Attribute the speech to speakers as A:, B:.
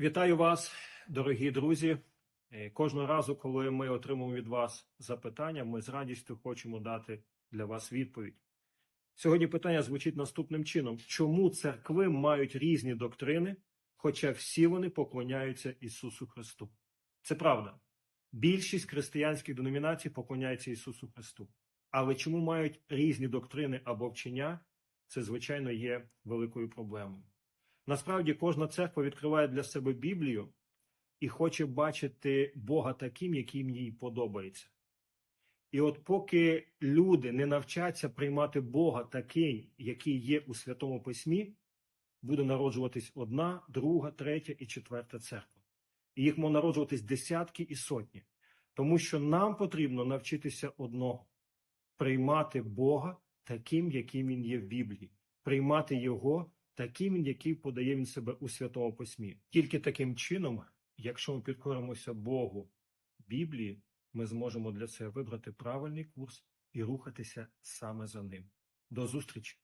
A: Вітаю вас, дорогі друзі. Е, Кожного разу, коли ми отримуємо від вас запитання, ми з радістю хочемо дати для вас відповідь. Сьогодні питання звучить наступним чином: чому церкви мають різні доктрини, хоча всі вони поклоняються Ісусу Христу? Це правда. Більшість християнських деномінацій поклоняються Ісусу Христу. Але чому мають різні доктрини або вчення? Це, звичайно, є великою проблемою. Насправді кожна церква відкриває для себе Біблію і хоче бачити Бога таким, яким їй подобається. І от поки люди не навчаться приймати Бога таким, який є у Святому Письмі, буде народжуватись одна, друга, третя і четверта церква. І їх може народжуватись десятки і сотні. Тому що нам потрібно навчитися одного приймати Бога таким, яким він є в Біблії, приймати Його таким, який подає він себе у Святому Письмі. Тільки таким чином, якщо ми підкоримося Богу Біблії, ми зможемо для себе вибрати правильний курс і рухатися саме за ним. До зустрічі!